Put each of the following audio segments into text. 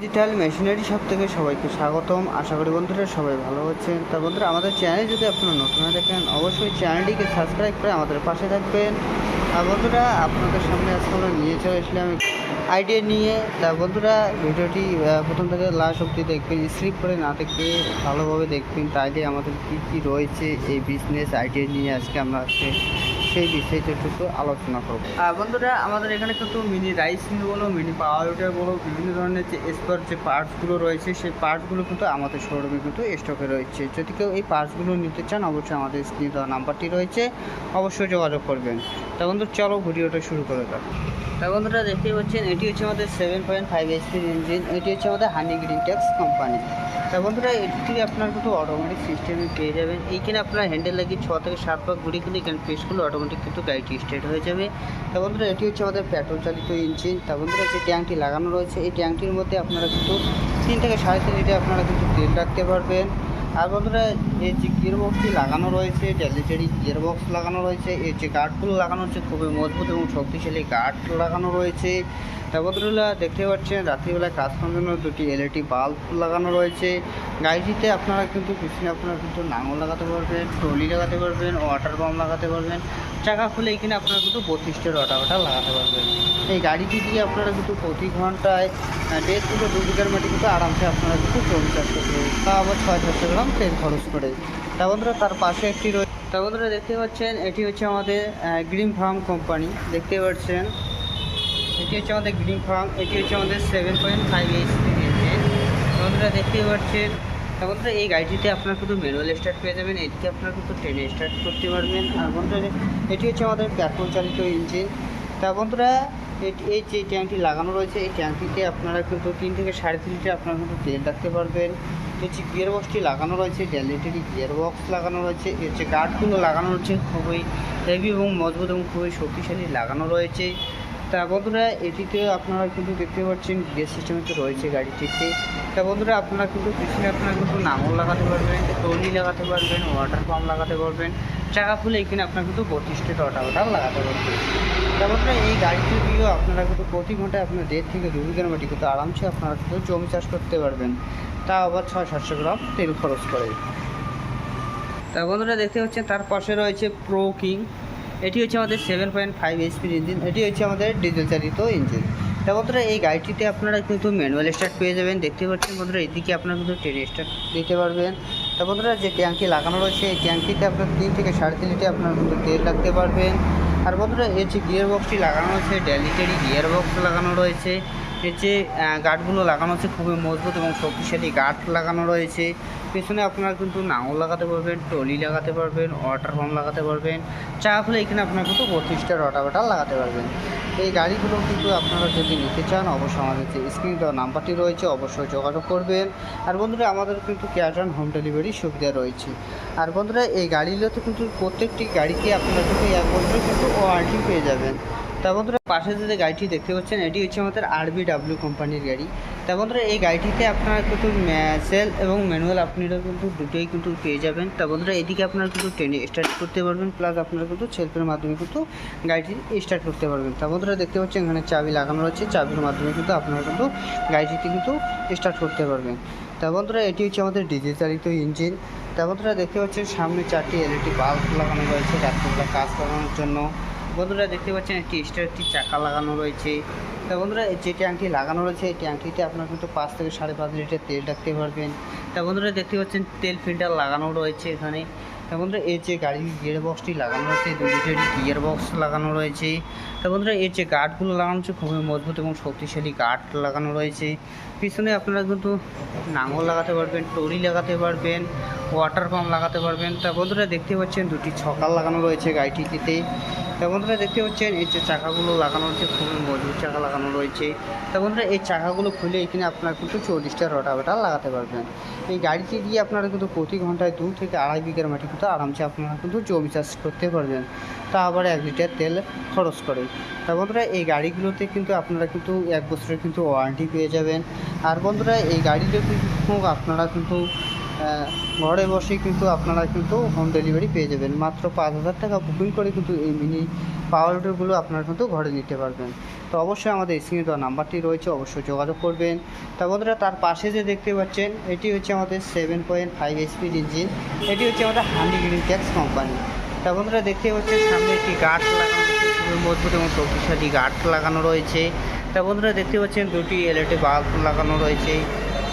Digital machinery সব থেকে সবাইকে স্বাগতম। আশা করি বন্ধুরা সবাই ভালো আছেন। তা বন্ধুরা, আমাদের চ্যানেল যদি আপনারা নতুন হয়ে থাকেন, অবশ্যই চ্যানেলটিকে সাবস্ক্রাইব করে আমাদের পাশে থাকবেন। আর বন্ধুরা, আপনাদের সামনে আজকে আমরা নিয়ে চলে এসলাম আইডিয়া নিয়ে। তা বন্ধুরা, ভিডিওটি প্রথম থেকে লাস্ট অবধি দেখবেন স্ক্রিপ করে না দেখে ভালোভাবে দেখবেন। তাইলে আমাদের কী কী রয়েছে এই বিজনেস আইডিয়া নিয়ে আজকে আমরা আজকে সেই বিষয়টুকু আলোচনা করব। আর বন্ধুরা আমাদের এখানে কিন্তু মিনি রাইস মিল বলো মিনি পাওয়ার বলো বিভিন্ন ধরনের যে স্পোর যে পার্টসগুলো রয়েছে সেই পার্টসগুলো কিন্তু আমাদের শোরুমে কিন্তু স্টকে রয়েছে। যদি কেউ এই পার্টসগুলো নিতে চান অবশ্যই আমাদের স্ক্রিনে দেওয়া নাম্বারটি রয়েছে অবশ্যই যোগাযোগ করবেন। তা বন্ধু চলো ভিডিওটা শুরু করে দাও তা বন্ধুরা দেখতে পাচ্ছেন এটি হচ্ছে আমাদের সেভেন পয়েন্ট ফাইভ এইচপির ইঞ্জিন এটি হচ্ছে আমাদের হানি গ্রিন ট্যাক্স কোম্পানি তা বন্ধুরা, এটি আপনার কিন্তু অটোমেটিক সিস্টেমে পেয়ে যাবেন। এইখানে আপনার হ্যান্ডেল লাগিয়ে ছ থেকে সাত পাক ঘুরে কিন্তু এখানে প্রেস করলে অটোমেটিক কিন্তু গাড়িটি স্টার্ট হয়ে যাবে। তা বন্ধুরা, এটি হচ্ছে আমাদের পেট্রোল চালিত ইঞ্জিন তা বন্ধুরা, যে ট্যাঙ্কটি লাগানো রয়েছে, এই ট্যাঙ্কটির মধ্যে আপনারা কিন্তু তিন থেকে সাড়ে তিন লিটার আপনারা কিন্তু তেল রাখতে পারবেন। আর বন্ধুরা এই যে গিয়ার বক্সটি লাগানো রয়েছে ডেলিটারি গিয়ার বক্স লাগানো রয়েছে এই যে গার্ডগুলো লাগানো হচ্ছে, খুবই মজবুত এবং শক্তিশালী গার্ড লাগানো রয়েছে। তা বন্ধুরা, দেখতে পাচ্ছেন, রাত্রিবেলায় কাজ করার জন্য দুটি এলইডি বাল্ব লাগানো রয়েছে। গাড়িটিতে আপনারা কিন্তু পিছনে আপনারা কিন্তু নাঙল লাগাতে পারবেন, ট্রলি লাগাতে পারবেন ওয়াটার পাম্প লাগাতে পারবেন, চাকা খুলে এখানে আপনারা কিন্তু বত্রিশটা রটা ওটা লাগাতে পারবেন। এই গাড়িটি দিয়ে আপনারা কিন্তু প্রতি ঘন্টায় দেড় থেকে দু বিঘার মাটি কিন্তু আরামসে আপনারা কিন্তু জমি চাষ করতে পারবেন। তা আবার ছয় সাতশো গ্রাম তেল খরচ করে তা বন্ধুরা, তার পাশে একটি রয়েছে তা বন্ধুরা, দেখতে পাচ্ছেন, এটি হচ্ছে আমাদের গ্রিন ফার্ম কোম্পানি। দেখতে পাচ্ছেন, এটি হচ্ছে আমাদের গ্রিন ফার্ম, এটি হচ্ছে আমাদের সেভেন পয়েন্ট ফাইভ ইঞ্জিন বন্ধুরা, দেখতে পাচ্ছেন বন্ধুরা, এই গাড়িটিতে আপনার কিন্তু ম্যানুয়াল স্টার্ট পেয়ে যাবেন এটিতে আপনার কিন্তু ট্রেনে স্টার্ট করতে পারবেন। আর বন্ধুরা, এটি হচ্ছে আমাদের পেট্রোল চালিত ইঞ্জিন তা বন্ধুরা এই যে ট্যাঙ্কটি লাগানো রয়েছে, এই ট্যাঙ্কটিতে আপনারা কিন্তু তিন থেকে সাড়ে তিন লিটার আপনারা কিন্তু তেল রাখতে পারবেন। যে গিয়ার বক্সটি লাগানো রয়েছে ডেলিটারি গিয়ার বক্স লাগানো রয়েছে, এর যে গার্ডগুলো লাগানো রয়েছে খুবই হেভি এবং মজবুত এবং খুবই শক্তিশালী লাগানো রয়েছে। তা বন্ধুরা এটিতে আপনারা কিন্তু দেখতে পাচ্ছেন গিয়ার সিস্টেমে তো রয়েছে গাড়িটিতে। তা বন্ধুরা, আপনারা কিন্তু পিছনে আপনারা কিন্তু নাঙল লাগাতে পারবেন টনি লাগাতে পারবেন ওয়াটার পাম্প লাগাতে পারবেন, চাকা খুলে এখানে আপনারা কিন্তু বত্রিশটা টটা ওটা লাগাতে পারবেন। তা বন্ধুরা, এই গাড়িটি দিয়েও আপনারা কিন্তু প্রতি ঘন্টায় আপনার দেড় থেকে দু বিঘার মাটি কিন্তু আরামসে আপনারা কিন্তু জমি চাষ করতে পারবেন। তা আবার ছয় সাতশো গ্রাম তেল খরচ করে। তা বন্ধুরা দেখতে পাচ্ছেন, তার পাশে রয়েছে প্রো কিং এটি হচ্ছে আমাদের সেভেন পয়েন্ট ফাইভ এইচপির ইঞ্জিন এটি হচ্ছে আমাদের ডিজেল চালিত ইঞ্জিন তা বন্ধুরা, এই গাড়িটিতে আপনারা কিন্তু ম্যানুয়াল স্টার্ট পেয়ে যাবেন। দেখতে পাচ্ছেন বন্ধুরা, এদিকে আপনারা কিন্তু ট্রেনে স্টার্ট দিতে পারবেন। তা বন্ধুরা, যে ট্যাঙ্কি লাগানো রয়েছে, এই ট্যাঙ্কিতে আপনার তিন থেকে সাড়ে তিন লিটার আপনারা কিন্তু তেল রাখতে পারবেন। আর বন্ধুরা এর যে গিয়ার বক্সটি লাগানো রয়েছে ডেলিটারি গিয়ার বক্স লাগানো রয়েছে। এর যে গার্ডগুলো লাগানো হচ্ছে খুবই মজবুত এবং শক্তিশালী গার্ড লাগানো রয়েছে। পেছনে আপনারা কিন্তু নাঙল লাগাতে পারবেন টলি লাগাতে পারবেন, ওয়াটার পাম্প লাগাতে পারবেন। চা হলে এখানে আপনারা কিন্তু বত্রিশটা রটাভেটার লাগাতে পারবেন। এই গাড়িগুলো কিন্তু আপনারা যদি নিতে চান, অবশ্যই আমাদের যে স্ক্রিন দেওয়া নাম্বারটি রয়েছে, অবশ্যই যোগাযোগ করবেন। আর বন্ধুরা, আমাদের কিন্তু ক্যাশ অন হোম ডেলিভারি সুবিধা রয়েছে। আর বন্ধুরা, এই গাড়িগুলোতে কিন্তু প্রত্যেকটি গাড়িতে আপনারা কিন্তু এক বছর কিন্তু ওয়ারেন্টি পেয়ে যাবেন। তা বন্ধুরা, পাশে যে গাড়িটি দেখতে পাচ্ছেন, এটি হচ্ছে আমাদের আরবি ডাব্লিউ কোম্পানির গাড়ি। তা বন্ধুরা, এই গাড়িটিতে আপনারা কিন্তু সেল এবং ম্যানুয়াল আপনারা কিন্তু দুটোই কিন্তু পেয়ে যাবেন। তা বন্ধুরা, এদিকে আপনারা কিন্তু ট্রেনে স্টার্ট করতে পারবেন প্লাস আপনারা কিন্তু সেলফের মাধ্যমে কিন্তু গাড়িটি স্টার্ট করতে পারবেন। তা বন্ধুরা, দেখতে পাচ্ছেন এখানে চাবি লাগানো রয়েছে, চাবির মাধ্যমে কিন্তু আপনারা কিন্তু গাড়িটিতে কিন্তু স্টার্ট করতে পারবেন। তা বন্ধুরা, এটি হচ্ছে আমাদের ডিজেল চালিত ইঞ্জিন। তা বন্ধুরা, দেখতে পাচ্ছেন সামনে চারটি এলইডি বাল্ব লাগানো রয়েছে রাত্রিবেলা কাজ করানোর জন্য। বন্ধুরা দেখতে পাচ্ছেন একটি এক্সট্রা একটি চাকা লাগানো রয়েছে। তা বন্ধুরা যে ট্যাঙ্কটি লাগানো রয়েছে, এই ট্যাঙ্কটিতে আপনার কিন্তু পাঁচ থেকে সাড়ে পাঁচ লিটার তেল রাখতে পারবেন। তা বন্ধুরা দেখতে পাচ্ছেন তেল ফিল্টার লাগানো রয়েছে এখানে। তা বন্ধুরা এর যে গাড়ির গিয়ার বক্সটি লাগানো রয়েছে, দুই লিটার গিয়ার বক্স লাগানো রয়েছে। তা বন্ধুরা এর যে গার্ডগুলো লাগানো হচ্ছে খুবই মজবুত এবং শক্তিশালী গার্ড লাগানো রয়েছে। পিছনে আপনারা কিন্তু নাঙল লাগাতে পারবেন টরি লাগাতে পারবেন, ওয়াটার পাম্প লাগাতে পারবেন। তা বন্ধুরা দেখতে পাচ্ছেন দুটি ছকাল লাগানো রয়েছে গাড়িটিতে। তা বন্ধুরা দেখতে পাচ্ছেন, এই যে চাকাগুলো লাগানো হচ্ছে, খুবই মজবুত চাকা লাগানো রয়েছে। তা বন্ধুরা, এই চাকাগুলো খুলে এখানে আপনারা কিন্তু চল্লিশটা রটাভেটার লাগাতে পারবেন। এই গাড়িতে দিয়ে আপনারা কিন্তু প্রতি ঘন্টায় দু থেকে আড়াই বিঘার মাটি কিন্তু আরামসে আপনারা কিন্তু জমি চাষ করতে পারবেন। তা আবার এক লিটার তেল খরচ করে। তা বন্ধুরা, এই গাড়িগুলোতে কিন্তু আপনারা কিন্তু এক বছরের কিন্তু ওয়ারেন্টি পেয়ে যাবেন। আর বন্ধুরা, এই গাড়িতে কিন্তু আপনারা কিন্তু ঘরে বসেই কিন্তু আপনারা কিন্তু হোম ডেলিভারি পেয়ে যাবেন। মাত্র পাঁচ হাজার টাকা বুকিং করে কিন্তু এই মিনি পাওয়ার উইডারগুলো আপনারা কিন্তু ঘরে নিতে পারবেন। তো অবশ্যই আমাদের স্ক্রিনে দেওয়া নাম্বারটি রয়েছে, অবশ্যই যোগাযোগ করবেন। তা বন্ধুরা, তার পাশে যে দেখতে পাচ্ছেন, এটি হচ্ছে আমাদের seven point five speed engine এটি হচ্ছে আমাদের হান্ডি গ্রিন ট্যাক্স কোম্পানি তা বন্ধুরা, দেখতে পাচ্ছেন, সামনে একটি গার্ড লাগানো খুবই মজবুত এবং শক্তিশালী গার্ড লাগানো রয়েছে। তা বন্ধুরা, দেখতে পাচ্ছেন, দুটি এলইডি বাল্ব লাগানো রয়েছে।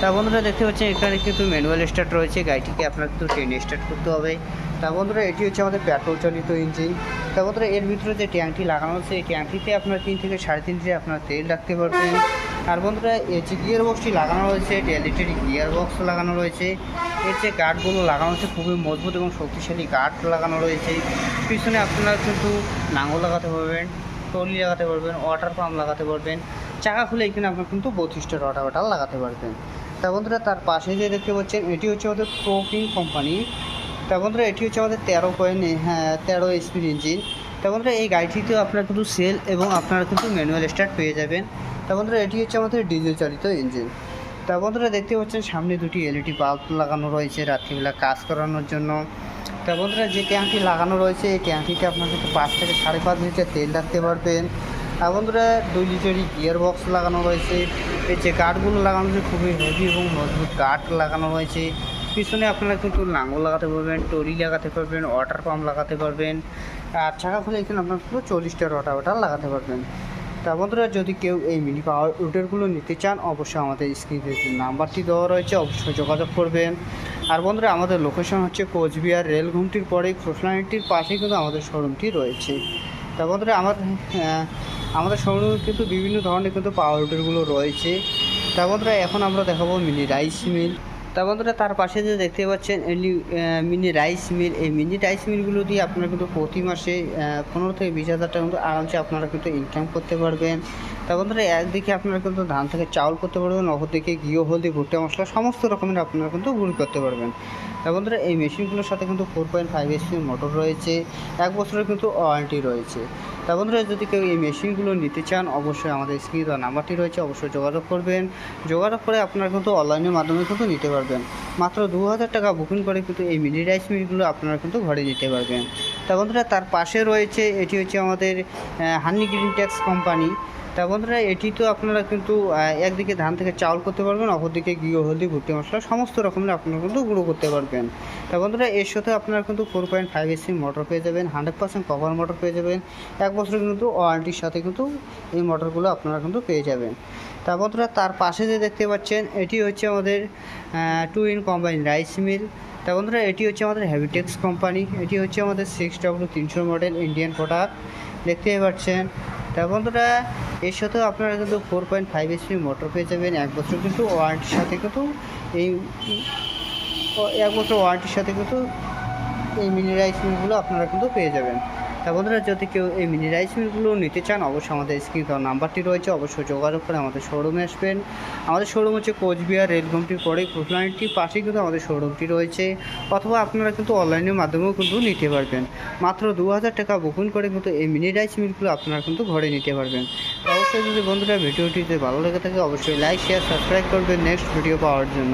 তা বন্ধুরা দেখতে পাচ্ছেন, এখানে কিন্তু ম্যানুয়াল স্টার্ট রয়েছে, গাড়িটিকে আপনার কিন্তু ট্রেন স্টার্ট করতে হবে। তা বন্ধুরা, এটি হচ্ছে আমাদের পেট্রোল চালিত ইঞ্জিন তা বন্ধুরা, এর ভিতরে যে ট্যাঙ্কটি লাগানো হচ্ছে এই ট্যাঙ্কটিতে আপনার তিন থেকে সাড়ে তিন লিটার আপনার তেল রাখতে পারবেন। আর বন্ধুরা, এই যে গিয়ার বক্সটি লাগানো রয়েছে এলইডি গিয়ার বক্স লাগানো রয়েছে। এর যে গার্ডগুলো লাগানো হচ্ছে খুবই মজবুত এবং শক্তিশালী গার্ড লাগানো রয়েছে। পিছনে আপনারা কিন্তু লাঙল লাগাতে পারবেন টলি লাগাতে পারবেন ওয়াটার পাম্প লাগাতে পারবেন। চাকা খুলে এখানে আপনার কিন্তু বত্রিশটা রটাভেটার লাগাতে পারবেন। বন্ধুরা, তার পাশে যে দেখতে পাচ্ছেন, এটি হচ্ছে আমাদের প্রোকিং কোম্পানি তা বন্ধুরা, এটি হচ্ছে আমাদের তেরো পয়েন্ট হ্যাঁ তেরো স্পিড ইঞ্জিন তা বন্ধুরা, এই গাড়িটিতেও আপনারা কিন্তু সেল এবং আপনারা কিন্তু ম্যানুয়াল স্টার্ট পেয়ে যাবেন। তা বন্ধুরা, এটি হচ্ছে আমাদের ডিজেল চালিত ইঞ্জিন তা বন্ধুরা, দেখতে পাচ্ছেন, সামনে দুটি এলইডি বাল্ব লাগানো রয়েছে, রাত্রিবেলা কাজ করানোর জন্য। তা বন্ধুরা, যে ট্যাঙ্কটি লাগানো রয়েছে, এই ট্যাঙ্কটিতে আপনার কিন্তু পাঁচ থেকে সাড়ে পাঁচ লিটার তেল রাখতে পারবেন। আর বন্ধুরা, দুই লিটারই গিয়ার বক্স লাগানো রয়েছে। এই যে গার্ডগুলো লাগানো রয়েছে খুবই হেভি এবং মজবুত গার্ড লাগানো হয়েছে পিছনে আপনারা কিন্তু লাঙল লাগাতে পারবেন, টরি লাগাতে পারবেন ওয়াটার পাম্প লাগাতে পারবেন। আর চাকা খুলে এখানে আপনার পুরো চল্লিশটা রটাভেটার লাগাতে পারবেন। তা বন্ধুরা, যদি কেউ এই মিনি পাওয়ার রুটারগুলো নিতে চান, অবশ্যই আমাদের স্ক্রিনে নাম্বারটি দেওয়া রয়েছে, অবশ্যই যোগাযোগ করবেন। আর বন্ধুরা, আমাদের লোকেশন হচ্ছে কোচবিহার রেল ঘুমটির পরেই, খোসলানিটির পাশেই কিন্তু আমাদের শোরুমটি রয়েছে। তা বন্ধুরা, আমার আমাদের শোরুমে কিন্তু বিভিন্ন ধরনের কিন্তু পাওয়ার রুটারগুলো রয়েছে। তার বন্ধুরা এখন আমরা দেখাবো মিনি রাইস মিল তার মধ্যে তার পাশে যে দেখতে পাচ্ছেন মিনি রাইস মিল এই মিনি রাইস মিলগুলো দিয়ে আপনারা কিন্তু প্রতি মাসে পনেরো থেকে বিশ হাজার টাকা কিন্তু আরামসে আপনারা কিন্তু ইনকাম করতে পারবেন। তা বন্ধুরা, একদিকে আপনারা কিন্তু ধান থেকে চাউল করতে পারবেন, অপরদিকে ঘিও হলদি, ভুট্টা, মশলা সমস্ত রকমের আপনারা কিন্তু গুঁড়ি করতে পারবেন। তা বন্ধুরা, এই মেশিনগুলোর সাথে কিন্তু four point five SP motor রয়েছে, এক বছরের কিন্তু ওয়ারেন্টি রয়েছে। তা বন্ধুরা, যদি কেউ এই মেশিনগুলো নিতে চান, অবশ্যই আমাদের স্ক্রিনে দেওয়া নাম্বারটি রয়েছে, অবশ্যই যোগাযোগ করবেন। যোগাযোগ করে আপনারা কিন্তু অনলাইনের মাধ্যমে কিন্তু নিতে পারবেন। মাত্র দু হাজার টাকা বুকিং করে কিন্তু এই মিনি রাইস মিলগুলো আপনারা কিন্তু ঘরে নিতে পারবেন। তা বন্ধুরা, তার পাশে রয়েছে, এটি হচ্ছে আমাদের হানি গ্রিন ট্যাক্স কোম্পানি তা বন্ধুরা, এটি তো আপনারা কিন্তু একদিকে ধান থেকে চাউল করতে পারবেন, অপরদিকে গিয়ে হলদি, ভুট্টি মশলা, সমস্ত রকমের আপনারা কিন্তু গুঁড়ো করতে পারবেন। তা বন্ধুরা, এর সাথে আপনারা কিন্তু four point five AC motor পেয়ে যাবেন হান্ড্রেড পার্সেন্ট কভার মোটর পেয়ে যাবেন। এক বছরের কিন্তু ওয়ারেন্টির সাথে কিন্তু এই মোটরগুলো আপনারা কিন্তু পেয়ে যাবেন। তা বন্ধুরা, তার পাশে যে দেখতে পাচ্ছেন, এটি হচ্ছে আমাদের two in combine rice mill তা বন্ধুরা, এটি হচ্ছে আমাদের হ্যাবিটেক্স কোম্পানি এটি হচ্ছে আমাদের সিক্স ডাব্লু তিনশো মডেল ইন্ডিয়ান প্রোডাক্ট দেখতেই পাচ্ছেন। তা বন্ধুরা এর সাথেও আপনারা কিন্তু four point five SP motor পেয়ে যাবেন। এক বছর কিন্তু ওয়ারেন্টির সাথে কিন্তু এই এক বছর ওয়ারেন্টির সাথে কিন্তু এই মিনি রাইসগুলো আপনারা কিন্তু পেয়ে যাবেন। তা বন্ধুরা, যদি কেউ এই মিনি রাইস মিলগুলো নিতে চান, অবশ্যই আমাদের স্ক্রিন দেওয়া নাম্বারটি রয়েছে, অবশ্যই যোগাযোগ করে আমাদের শোরুমে আসবেন। আমাদের শোরুম হচ্ছে কোচবিহার রেলঘুমটির পরে কুসলানিটির পাশেই কিন্তু আমাদের শোরুমটি রয়েছে, অথবা আপনারা কিন্তু অনলাইনের মাধ্যমেও কিন্তু নিতে পারবেন। মাত্র দু হাজার টাকা বুকিং করে কিন্তু এই মিনি রাইস মিলগুলো আপনারা কিন্তু ঘরে নিতে পারবেন। অবশ্যই যদি বন্ধুরা ভিডিওটিতে ভালো লেগে থাকে, অবশ্যই লাইক শেয়ার সাবস্ক্রাইব করবেন নেক্সট ভিডিও পাওয়ার জন্য।